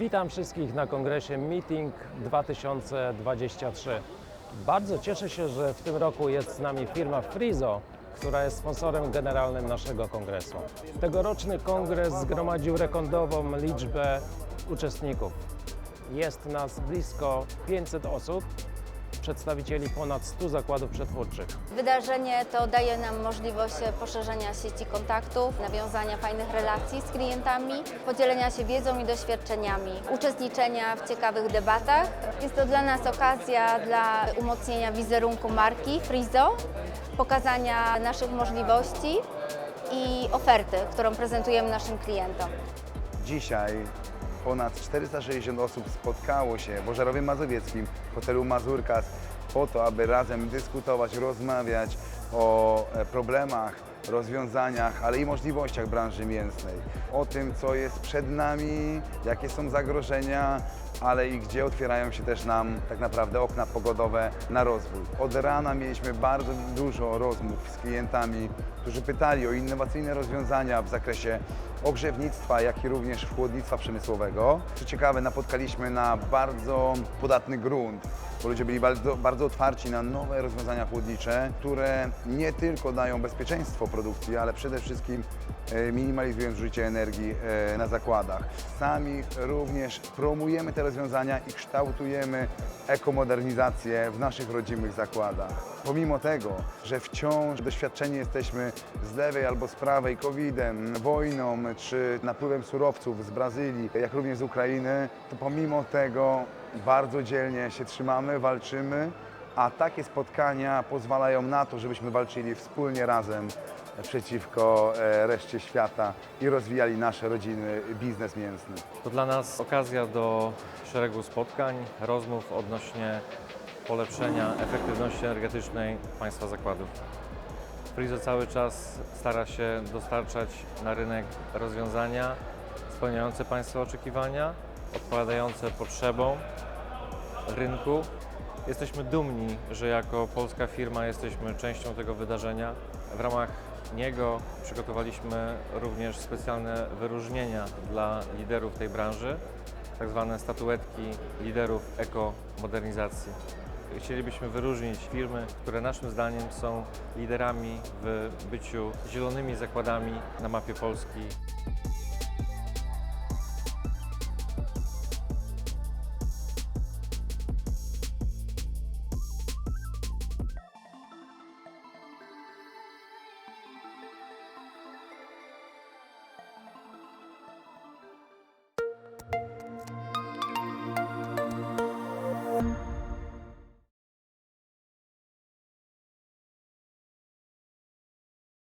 Witam wszystkich na kongresie Meeting 2023. Bardzo cieszę się, że w tym roku jest z nami firma Frizo, która jest sponsorem generalnym naszego kongresu. Tegoroczny kongres zgromadził rekordową liczbę uczestników. Jest nas blisko 500 osób, przedstawicieli ponad 100 zakładów przetwórczych. Wydarzenie to daje nam możliwość poszerzenia sieci kontaktów, nawiązania fajnych relacji z klientami, podzielenia się wiedzą i doświadczeniami, uczestniczenia w ciekawych debatach. Jest to dla nas okazja dla umocnienia wizerunku marki Frizo, pokazania naszych możliwości i oferty, którą prezentujemy naszym klientom. Dzisiaj ponad 460 osób spotkało się w Ożarowie Mazowieckim, w hotelu Mazurkas po to, aby razem dyskutować, rozmawiać o e, problemach, rozwiązaniach, ale i możliwościach branży mięsnej. O tym, co jest przed nami, jakie są zagrożenia, ale i gdzie otwierają się też nam tak naprawdę okna pogodowe na rozwój. Od rana mieliśmy bardzo dużo rozmów z klientami, którzy pytali o innowacyjne rozwiązania w zakresie ogrzewnictwa, jak i również chłodnictwa przemysłowego. Co ciekawe, napotkaliśmy na bardzo podatny grunt, bo ludzie byli bardzo, bardzo otwarci na nowe rozwiązania chłodnicze, które nie tylko dają bezpieczeństwo produkcji, ale przede wszystkim e, minimalizują zużycie energii e, na zakładach. Sami również promujemy te rozwiązania i kształtujemy ekomodernizację w naszych rodzimych zakładach. Pomimo tego, że wciąż doświadczeni jesteśmy z lewej albo z prawej COVID-em, wojną czy napływem surowców z Brazylii, jak również z Ukrainy, to pomimo tego bardzo dzielnie się trzymamy, walczymy, a takie spotkania pozwalają na to, żebyśmy walczyli wspólnie razem przeciwko e, reszcie świata i rozwijali nasze rodziny biznes mięsny. To dla nas okazja do szeregu spotkań, rozmów odnośnie polepszenia efektywności energetycznej Państwa zakładów. Frizo cały czas stara się dostarczać na rynek rozwiązania spełniające Państwa oczekiwania, odpowiadające potrzebom rynku. Jesteśmy dumni, że jako polska firma jesteśmy częścią tego wydarzenia. W ramach niego przygotowaliśmy również specjalne wyróżnienia dla liderów tej branży, tak zwane statuetki liderów ekomodernizacji. Chcielibyśmy wyróżnić firmy, które naszym zdaniem są liderami w byciu zielonymi zakładami na mapie Polski.